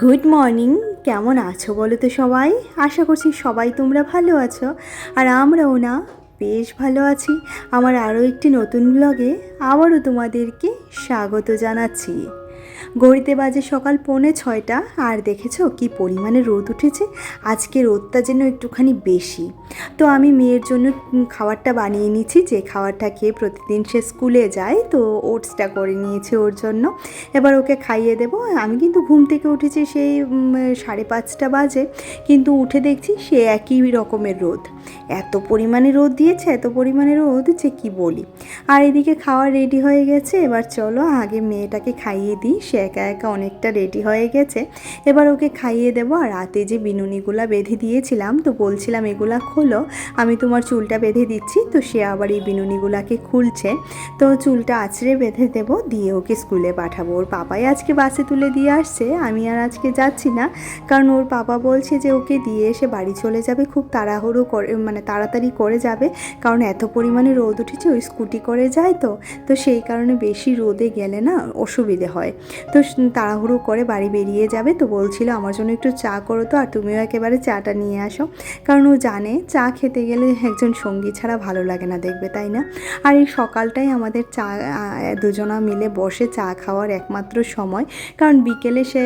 Good morning কেমন আছো বলো তো সবাই? আশা করছি সবাই তোমরা ভালো আছো। আর আমরাও না, বেশ ভালো আছি। আমার আরও একটি নতুন ব্লগে আবারও তোমাদেরকে স্বাগত জানাচ্ছি। ঘড়িতে বাজে সকাল পৌনে ছয়টা। আর দেখেছ কি পরিমাণে রোদ উঠেছে? আজকে রোদটা যেন একটুখানি বেশি। তো আমি মেয়ের জন্য খাবারটা বানিয়ে নিচ্ছি। যে খাবারটা খেয়ে প্রতিদিন সে স্কুলে যায়, তো ওটসটা করে নিয়েছি ওর জন্য। এবার ওকে খাইয়ে দেবো। আমি কিন্তু ঘুম থেকে উঠেছি সেই সাড়ে পাঁচটা বাজে। কিন্তু উঠে দেখছি সে একই রকমের রোদ। এত পরিমাণে রোদ দিয়েছে, এত পরিমাণে রোদ যে কি বলি? আর এদিকে খাওয়া রেডি হয়ে গেছে। এবার চলো আগে মেয়েটাকে খাইয়ে দিই। সে একা একা অনেকটা রেডি হয়ে গেছে। এবার ওকে খাইয়ে দেবো আর রাতে যে বিনুনিগুলা বেঁধে দিয়েছিলাম, তো বলছিলাম, এগুলা খোলো, আমি তোমার চুলটা বেঁধে দিচ্ছি। তো সে আবার এই বিনুনিগুলাকে খুলছে। তো চুলটা আছড়ে বেঁধে দেবো, দিয়ে ওকে স্কুলে পাঠাবো। ওর পাপাই আজকে বাসে তুলে দিয়ে আসছে, আমি আর আজকে যাচ্ছি না। কারণ ওর পাপা বলছে যে ওকে দিয়ে এসে বাড়ি চলে যাবে, খুব তাড়াহুড়ো করে মানে তাড়াতাড়ি করে যাবে। কারণ এত পরিমাণে রোদ উঠেছে, ওই স্কুটি করে যায় তো। তো সেই কারণে বেশি রোদে গেলে না অসুবিধে হয়। তো তাড়াহুড়ো করে বাড়ি বেরিয়ে যাবে তো বলছিল, আমার জন্য একটু চা করো তো, আর তুমিও একেবারে চাটা নিয়ে আসো। কারণ ও জানে চা খেতে গেলে একজন সঙ্গী ছাড়া ভালো লাগে না দেখবে, তাই না? আর এই সকালটাই আমাদের চা দুজনা মিলে বসে চা খাওয়ার একমাত্র সময়। কারণ বিকেলে সে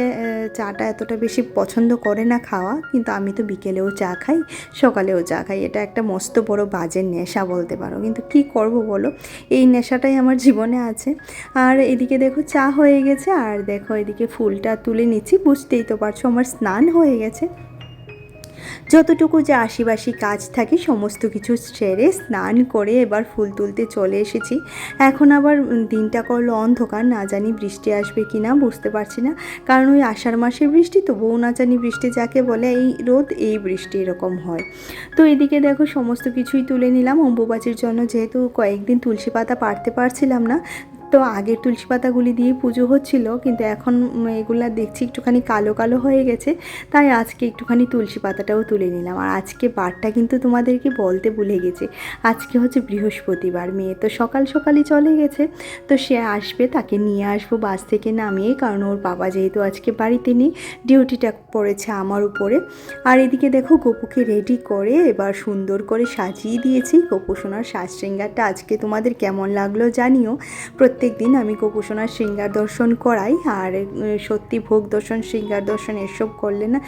চাটা এতটা বেশি পছন্দ করে না খাওয়া, কিন্তু আমি তো বিকেলেও চা খাই, সকালেও চা খাই। এটা একটা মস্ত বড় বাজে নেশা বলতে পারো। কিন্তু কি করব বলো? এই নেশাটাই আমার জীবনে আছে। আর এদিকে দেখো চা হয়ে গেছে, আর দেখো এদিকে ফুলটা তুলে নিচ্ছি, বুঝতেই তো পারছ আমার স্নান হয়ে গেছে। যতটুকু যে আশিবাসি কাজ থাকে, সমস্ত কিছু সেরে স্নান করে এবার ফুল তুলতে চলে এসেছি। এখন আবার দিনটা করল অন্ধকার, না জানি বৃষ্টি আসবে কি না বুঝতে পারছি না। কারণ ওই আষাঢ় মাসের বৃষ্টি তো, বউ না জানি বৃষ্টি যাকে বলে, এই রোদ, এই বৃষ্টি এরকম হয়। তো এদিকে দেখো সমস্ত কিছুই তুলে নিলাম। অম্বুবাচির জন্য যেহেতু কয়েকদিন তুলসী পাতা পারতে পারছিলাম না তো আগের তুলসী পাতাগুলি দিয়ে পুজো হচ্ছিল, কিন্তু এখন এগুলা দেখছি একটুখানি কালো কালো হয়ে গেছে, তাই আজকে একটুখানি তুলসী পাতাটাও তুলে নিলাম। আর আজকে বারটা কিন্তু তোমাদেরকে বলতে ভুলে গেছে, আজকে হচ্ছে বৃহস্পতিবার, মেয়ে তো সকাল সকালই চলে গেছে, তো সে আসবে, তাকে নিয়ে আসব বাস থেকে নামিয়ে, কারণ ওর বাবা যেহেতু আজকে বাড়িতে নেই, ডিউটিটা পড়েছে আমার উপরে। আর এদিকে দেখো গপুকে রেডি করে এবার সুন্দর করে সাজিয়ে দিয়েছি, গপু সোনার সাজ শৃঙ্গারটা আজকে তোমাদের কেমন লাগল জানিও। প্রত্যেক দিন আমি গপু সোনার শৃঙ্গার দর্শন করাই আর সত্যি ভোগ দর্শন, শৃঙ্গার দর্শন এসব করলে না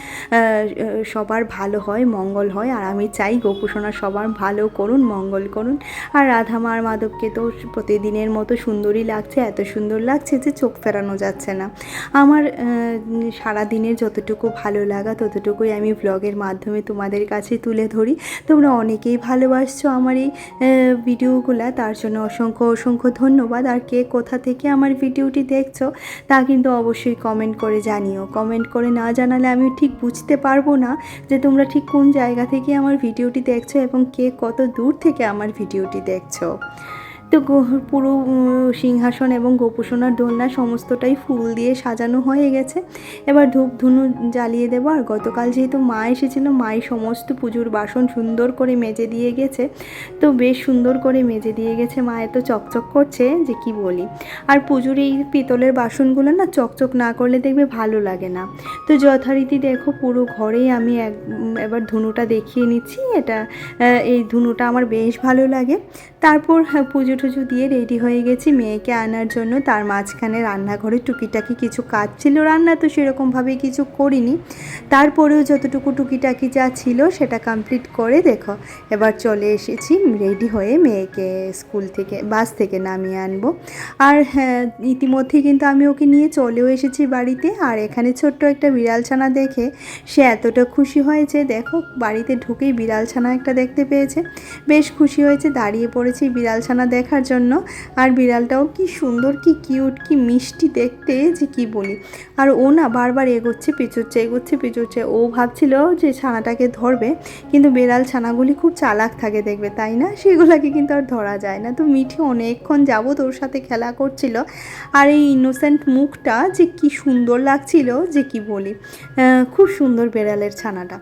সবার ভালো হয়, মঙ্গল হয়। আর আমি চাই গপু সোনা সবার ভালো করুন, মঙ্গল করুন। আর রাধা মার মাধবকে তো প্রতিদিনের মতো সুন্দরই লাগছে, এত সুন্দর লাগছে যে চোখ ফেরানো যাচ্ছে না। আমার সারা দিনের যতটুকু ভালো লাগা, ততটুকুই আমি ব্লগের মাধ্যমে তোমাদের কাছে তুলে ধরি। তোমরা অনেকেই ভালোবাসছো আমার এই ভিডিওগুলো তার জন্য অসংখ্য অসংখ্য ধন্যবাদ। আর কে কোথা থেকে আমার ভিডিওটি দেখছ তা কিন্তু অবশ্যই কমেন্ট করে জানিও। কমেন্ট করে না জানালে আমি ঠিক বুঝতে পারব না যে তোমরা ঠিক কোন জায়গা থেকে আমার ভিডিওটি দেখছ এবং কে কত দূর থেকে আমার ভিডিওটি দেখছ। তো পুরো সিংহাসন এবং গোপুসোনার দোলনা সমস্তটাই ফুল দিয়ে সাজানো হয়ে গেছে। এবার ধূপ ধুনু জ্বালিয়ে দেবো। আর গতকাল যেহেতু মা এসেছিল মাই সমস্ত পুজোর বাসন সুন্দর করে মেজে দিয়ে গেছে। তো বেশ সুন্দর করে মেজে দিয়ে গেছে। মা এত চকচক করছে যে কি বলি। আর পুজোর এই পিতলের বাসনগুলো না চকচক না করলে দেখবে ভালো লাগে না। তো যথারীতি দেখো পুরো ঘরেই আমি এক এবার ধুনুটা দেখিয়ে নিচ্ছি। এটা এই ধুনুটা আমার বেশ ভালো লাগে। তারপর হ্যাঁ, পুজো টুজো দিয়ে রেডি হয়ে গেছি। মেয়েকে আনার জন্য তার মাঝখানে রান্নাঘরে টুকিটাকি কিছু কাজ ছিল। রান্না তো সেরকমভাবে কিছু করিনি। তারপরেও যতটুকু টুকিটাকি যা ছিল সেটা কমপ্লিট করে দেখো। এবার চলে এসেছি রেডি হয়ে মেয়েকে স্কুল থেকে, বাস থেকে নামিয়ে আনব। আর হ্যাঁ ইতিমধ্যেই কিন্তু আমি ওকে নিয়ে চলেও এসেছি বাড়িতে। আর এখানে ছোট্ট একটা বিড়াল ছানা দেখে সে এতটা খুশি হয়েছে। দেখো, বাড়িতে ঢুকেই বিড়াল ছানা একটা দেখতে পেয়েছে। বেশ খুশি হয়েছে, দাঁড়িয়ে পড়েছি বিড়াল ছানা দেখার জন্য। আর বিড়ালটাও কি সুন্দর, কি কিউট কি মিষ্টি দেখতে যে কি বলি। আর ও না বারবার এগোচ্ছে পেঁচোচ্ছে এগোচ্ছে পেঁচোচ্ছে ও ভাবছিল যে ছানাটাকে ধরবে, কিন্তু বিড়াল ছানাগুলি খুব চালাক থাকে দেখবে, তাই না? সেগুলোকে কিন্তু আর ধরা যায় না। তো মিঠি অনেকক্ষণ যাবত ওর সাথে খেলা করছিল। আর এই ইনোসেন্ট মুখটা যে কি সুন্দর লাগছিল যে কি বলি। খুব সুন্দর বেড়ালের ছানাটা।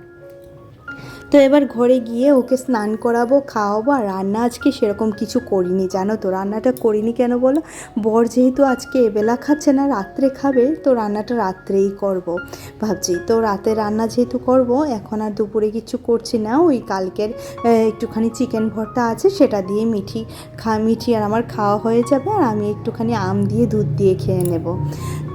তো এবার ঘরে গিয়ে ওকে স্নান করাবো, খাওয়াবো, আর রান্না আজকে সেরকম কিছু করিনি, জানো তো। রান্নাটা করিনি কেন বলো? বর যেহেতু আজকে এবেলা খাচ্ছে না, রাত্রে খাবে, তো রান্নাটা রাত্রেই করব। ভাবছি তো রাতে রান্না যেহেতু করব, এখন আর দুপুরে কিছু করছি না, ওই কালকের একটুখানি চিকেন ভর্তা আছে, সেটা দিয়ে মিঠি, খা, মিঠি আর আমার খাওয়া হয়ে যাবে, আর আমি একটুখানি আম দিয়ে দুধ দিয়ে খেয়ে নেব।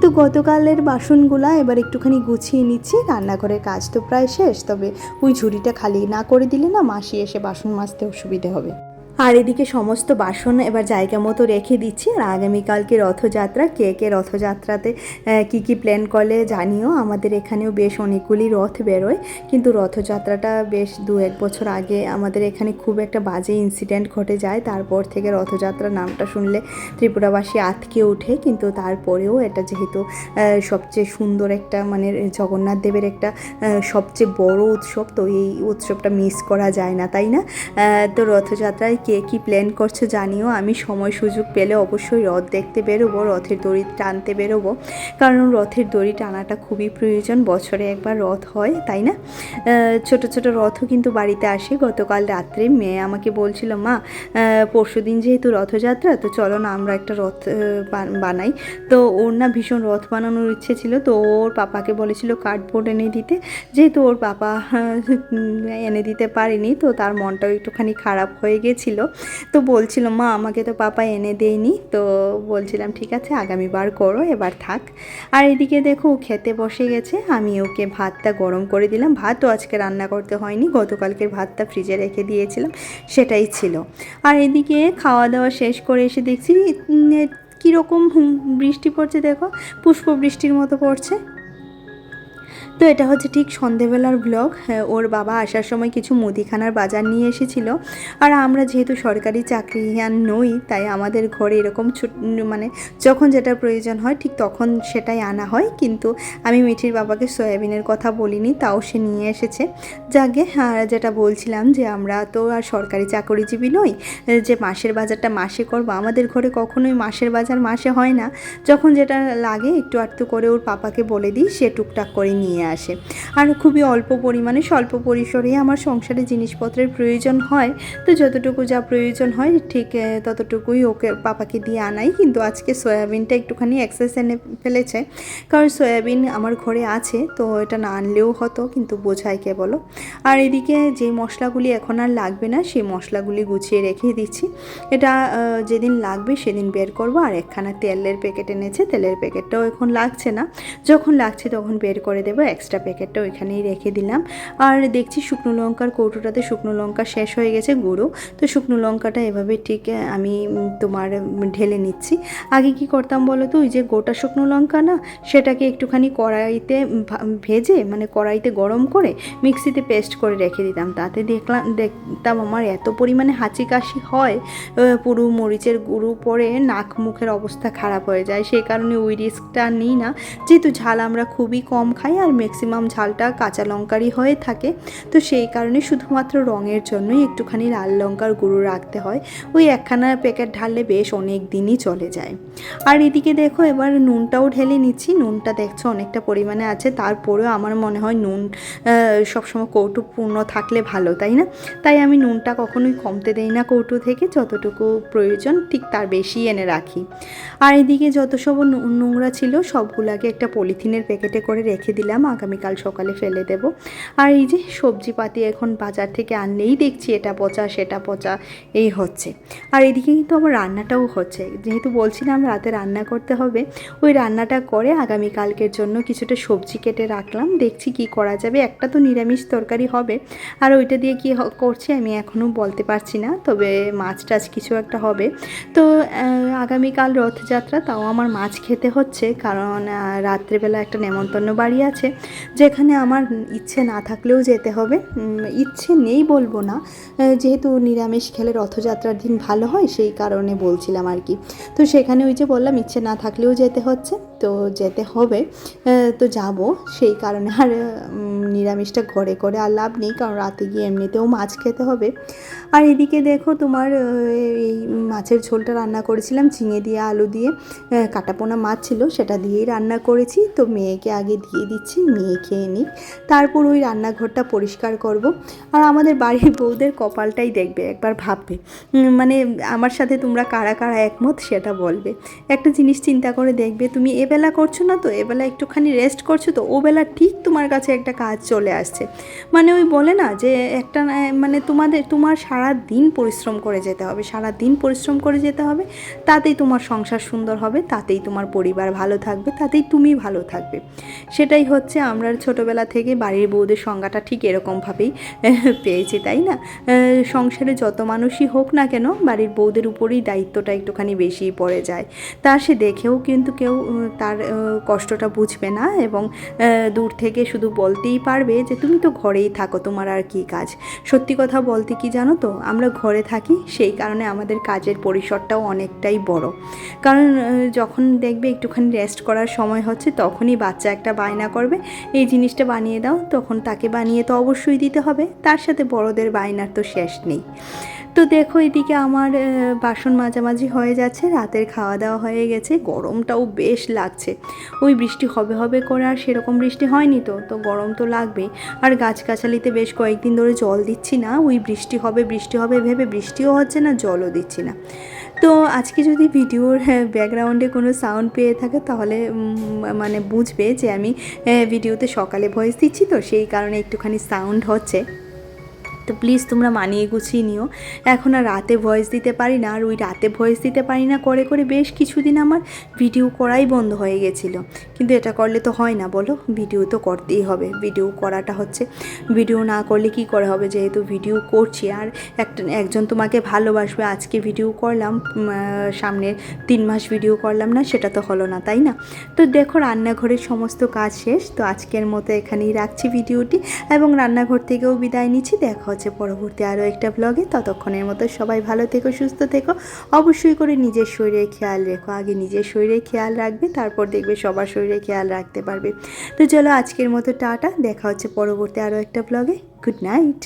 তো গতকালের বাসনগুলা এবার একটুখানি গুছিয়ে নিচ্ছি, রান্নাঘরের কাজ তো প্রায় শেষ, তবে ওই ঝুড়িটা খালি না করে দিলে না মাসি এসে বাসন মাজতে অসুবিধে হবে। আর এদিকে সমস্ত বাসন এবার জায়গা মতো রেখে দিচ্ছি। আর আগামীকালকে রথযাত্রা, কে কে রথযাত্রাতে কি কি প্ল্যান করলে জানিও। আমাদের এখানেও বেশ অনেকগুলি রথ বেরোয়। কিন্তু রথযাত্রাটা বেশ দু এক বছর আগে আমাদের এখানে খুব একটা বাজে ইনসিডেন্ট ঘটে যায়। তারপর থেকে রথযাত্রা নামটা শুনলে ত্রিপুরাবাসী আতকে ওঠে। কিন্তু তারপরেও এটা যেহেতু সবচেয়ে সুন্দর একটা মানে জগন্নাথ দেবের একটা সবচেয়ে বড় উৎসব, তো এই উৎসবটা মিস করা যায় না, তাই না? তো রথযাত্রায় কে কী প্ল্যান করছ জানিও। আমি সময় সুযোগ পেলে অবশ্যই রথ দেখতে বেরোবো, রথের দড়ি টানতে বেরোবো। কারণ রথের দড়ি টানাটা খুবই প্রয়োজন, বছরে একবার রথ হয়, তাই না? ছোট ছোট রথও কিন্তু বাড়িতে আসে। গতকাল রাত্রে মেয়ে আমাকে বলছিল, মা পরশু দিন যেহেতু রথযাত্রা, তো চলো না আমরা একটা রথ বান- বানাই। তো ওর না ভীষণ রথ বানানোর ইচ্ছে ছিল, তো ওর পাপাকে বলেছিল, কার্ডবোর্ড এনে দিতে। যেহেতু ওর পাপা এনে দিতে পারেনি, তো তার মনটাও একটুখানি খারাপ হয়ে গেছিল। তো বলছিল, মা, আমাকে তো পাপা এনে দেয়নি। তো বলছিলাম, ঠিক আছে আগামীবার করো, এবার থাক। আর এদিকে দেখো খেতে বসে গেছে। আমি ওকে ভাতটা গরম করে দিলাম। ভাতও আজকে রান্না করতে হয়নি, গতকালকের ভাতটা ফ্রিজে রেখে দিয়েছিলাম, সেটাই ছিল। আর এদিকে খাওয়া দাওয়া শেষ করে এসে দেখছি কীরকম বৃষ্টি পড়ছে দেখো। পুষ্প বৃষ্টির মতো পড়ছে। তো এটা হচ্ছে ঠিক সন্ধেবেলার ব্লগ ওর বাবা আসার সময় কিছু মুদিখানার বাজার নিয়ে এসেছিল। আর আমরা যেহেতু সরকারি চাকরিয়ান নই, তাই আমাদের ঘরে এরকম মানে যখন যেটা প্রয়োজন হয়, ঠিক তখন সেটাই আনা হয়। কিন্তু আমি মিঠির বাবাকে সয়াবিনের কথা বলিনি, তাও সে নিয়ে এসেছে। যাকে, আর যেটা বলছিলাম যে আমরা তো আর সরকারি চাকরিজীবী নই, যে মাসের বাজারটা মাসে করব। আমাদের ঘরে কখনোই মাসের বাজার মাসে হয় না। যখন যেটা লাগে একটু আটটু করে ওর পাপাকে বলে দিই, সে টুকটাক করে নিয়ে আসে। আর খুবই অল্প পরিমাণে স্বল্প পরিসরেই আমার সংসারে জিনিসপত্রের প্রয়োজন হয়। তো যতটুকু যা প্রয়োজন হয়, ঠিক ততটুকুই ওকে পাপাকে দিয়ে আনাই। কিন্তু আজকে সয়াবিনটা একটুখানি এক্সেস এনে ফেলেছে। কারণ সয়াবিন আমার ঘরে আছে, তো এটা না আনলেও হতো, কিন্তু বোঝায় কে বলো? আর এদিকে যে মশলাগুলি এখন আর লাগবে না, সেই মশলাগুলি গুছিয়ে রেখে দিচ্ছি। এটা যেদিন লাগবে সেদিন বের করব। আর একখানা তেলের প্যাকেট এনেছে, তেলের প্যাকেটটাও এখন লাগছে না। যখন লাগছে তখন বের করে দেবো এক্সট্রা প্যাকেটটা ওইখানেই রেখে দিলাম। আর দেখছি শুকনো লঙ্কার কৌটোটাতে শুকনো লঙ্কা শেষ হয়ে গেছে গুঁড়ো। তো শুকনো লঙ্কাটা এভাবে ঠিক আমি তোমার ঢেলে নিচ্ছি। আগে কি করতাম বলো তো, ওই যে গোটা শুকনো লঙ্কা না, সেটাকে একটুখানি কড়াইতে ভেজে মানে কড়াইতে গরম করে মিক্সিতে পেস্ট করে রেখে দিতাম। তাতে দেখলাম, দেখতাম আমার এত পরিমাণে হাঁচি কাশি হয় পুরো মরিচের গুঁড়ো পরে নাক মুখের অবস্থা খারাপ হয়ে যায়। সেই কারণে ওই রিস্কটা নিই না। যেহেতু ঝাল আমরা খুবই কম খাই আর ম্যাক্সিমাম ঝালটা কাঁচা লঙ্কারই হয়ে থাকে। তো সেই কারণে শুধুমাত্র রঙের জন্যই একটুখানি লাল লঙ্কার গুঁড়ো রাখতে হয়। ওই একখানা প্যাকেট ঢাললে বেশ অনেক দিনই চলে যায়। আর এদিকে দেখো, এবার নুনটাও ঢেলে নিচ্ছি। নুনটা দেখছ অনেকটা পরিমাণে আছে। তারপরেও আমার মনে হয় নুন সবসময় কৌটুপূর্ণ থাকলে ভালো, তাই না? তাই আমি নুনটা কখনোই কমতে দেই না কৌটু থেকে। যতটুকু প্রয়োজন ঠিক তার বেশি এনে রাখি। আর এদিকে যত সব নোংরা ছিল সবগুলাকে একটা পলিথিনের প্যাকেটে করে রেখে দিলাম। আগামীকাল সকালে ফেলে দেব। আর এই যে সবজিপাতি এখন বাজার থেকে আনলেই দেখছি এটা পচা, সেটা পচা, এই হচ্ছে। আর এদিকে কিন্তু আমার রান্নাটাও হচ্ছে। যেহেতু বলছিলাম রাতে রান্না করতে হবে, ওই রান্নাটা করে আগামীকালকের জন্য কিছুটা সবজি কেটে রাখলাম। দেখছি কি করা যাবে। একটা তো নিরামিষ তরকারি হবে, আর ওইটা দিয়ে কি করছে আমি এখনও বলতে পারছি না, তবে মাছ টাছ কিছু একটা হবে। তো আগামীকাল রথযাত্রা, তাও আমার মাছ খেতে হচ্ছে, কারণ রাত্রেবেলা একটা নেমন্তন্ন বাড়ি আছে যেখানে আমার ইচ্ছে না থাকলেও যেতে হবে। ইচ্ছে নেই বলব না। যেহেতু নিরামিষ খেলে রথযাত্রার দিন ভালো হয়, সেই কারণে বলছিলাম আর কি। তো সেখানে ওই যে বললাম, ইচ্ছে না থাকলেও যেতে হচ্ছে। তো যেতে হবে। তো যাব। সেই কারণে আর নিরামিষটা ঘরে করে আর লাভ নেই, কারণ রাতে গিয়ে এমনিতেও মাছ খেতে হবে। আর এদিকে দেখো তোমার এই মাছের ঝোলটা রান্না করেছিলাম ঝিঙে দিয়ে, আলু দিয়ে। কাটাপোনা মাছ ছিল, সেটা দিয়েই রান্না করেছি। তো মেয়েকে আগে দিয়ে দিচ্ছি মেয়ে খেয়ে নিক তারপর ওই রান্নাঘরটা পরিষ্কার করব। আর আমাদের বাড়ির বউদের কপালটাই দেখবে, একবার ভাববে। মানে আমার সাথে তোমরা কারা কারা একমত সেটা বলবে। একটা জিনিস চিন্তা করে দেখবে, তুমি এবেলা করছ না তো, এবেলা একটুখানি রেস্ট করছ তো, ওবেলা ঠিক তোমার কাছে একটা কাজ চলে আসছে। মানে ওই বলে না যে একটা মানে তোমাদের, তোমার সারা দিন পরিশ্রম করে যেতে হবে সারা দিন পরিশ্রম করে যেতে হবে, তাতেই তোমার সংসার সুন্দর হবে, তাতেই তোমার পরিবার ভালো থাকবে, তাতেই তুমি ভালো থাকবে। সেটাই হচ্ছে আমরা ছোটোবেলা থেকে বাড়ির বউদের সংজ্ঞাটা ঠিক এরকমভাবেই পেয়েছি, তাই না? সংসারে যত মানুষই হোক না কেন বাড়ির বউদের উপরেই দায়িত্বটা একটুখানি বেশিই পড়ে যায়। তা সে দেখেও কিন্তু কেউ তার কষ্টটা বুঝবে না এবং দূর থেকে শুধু বলতেই পারবে যে তুমি তো ঘরেই থাকো, তোমার আর কি কাজ। সত্যি কথা বলতে কি জানো তো? আমরা ঘরে থাকি, সেই কারণে আমাদের কাজের পরিসরটাও অনেকটাই বড়। কারণ যখন দেখবে একটুখানি রেস্ট করার সময় হচ্ছে, তখনই বাচ্চা একটা বায়না করবে এই জিনিসটা বানিয়ে দাও, তখন তাকে বানিয়ে তো অবশ্যই দিতে হবে, তার সাথে বড়দের বায়নার তো শেষ নেই। তো দেখো এদিকে আমার বাসন মাঝামাঝি হয়ে যাচ্ছে, রাতের খাওয়া দাওয়া হয়ে গেছে, গরমটাও বেশ লাগছে। ওই বৃষ্টি হবে হবে করে আর সেরকম বৃষ্টি হয়নি তো তো গরম তো লাগবেই। আর গাছগাছালিতে বেশ কয়েকদিন ধরে জল দিচ্ছি না, ওই বৃষ্টি হবে বৃষ্টি হবে, ভেবে বৃষ্টিও হচ্ছে না, জলও দিচ্ছি না। তো আজকে যদি ভিডিওর ব্যাকগ্রাউন্ডে কোনো সাউন্ড পেয়ে থাকে, তাহলে মানে বুঝবে যে আমি ভিডিওতে সকালে ভয়েস দিচ্ছি, তো সেই কারণে একটুখানি সাউন্ড হচ্ছে। তো প্লিজ তোমরা মানিয়ে গুছিয়ে নিও। এখন আর রাতে ভয়েস দিতে পারি না, আর ওই রাতে ভয়েস দিতে পারি না, করে করে বেশ কিছুদিন আমার ভিডিও করাই বন্ধ হয়ে গেছিল। কিন্তু এটা করলে তো হয় না, বলো? ভিডিও তো করতেই হবে। ভিডিও করাটা হচ্ছে ভিডিও না করলে কি করে হবে? যেহেতু ভিডিও করছি, আর একটা, একজন তোমাকে ভালোবাসবে, আজকে ভিডিও করলাম সামনের তিন মাস ভিডিও করলাম না, সেটা তো হলো না, তাই না? তো দেখো, রান্নাঘরের সমস্ত কাজ শেষ, তো আজকের মতো এখানেই রাখছি ভিডিওটি এবং রান্নাঘর থেকেও বিদায় নিচ্ছি, দেখা হচ্ছে পরবর্তী আরও একটা ব্লগে ততক্ষণের মতো সবাই ভালো থেকো, সুস্থ থেকো। অবশ্যই করে নিজের শরীরে খেয়াল রেখো। আগে নিজের শরীরে খেয়াল রাখবে, তারপর দেখবে সবার শরীরে খেয়াল রাখতে পারবে। তো চলো আজকের মতো টাটা। দেখা হচ্ছে পরবর্তী আরও একটা ব্লগে গুড নাইট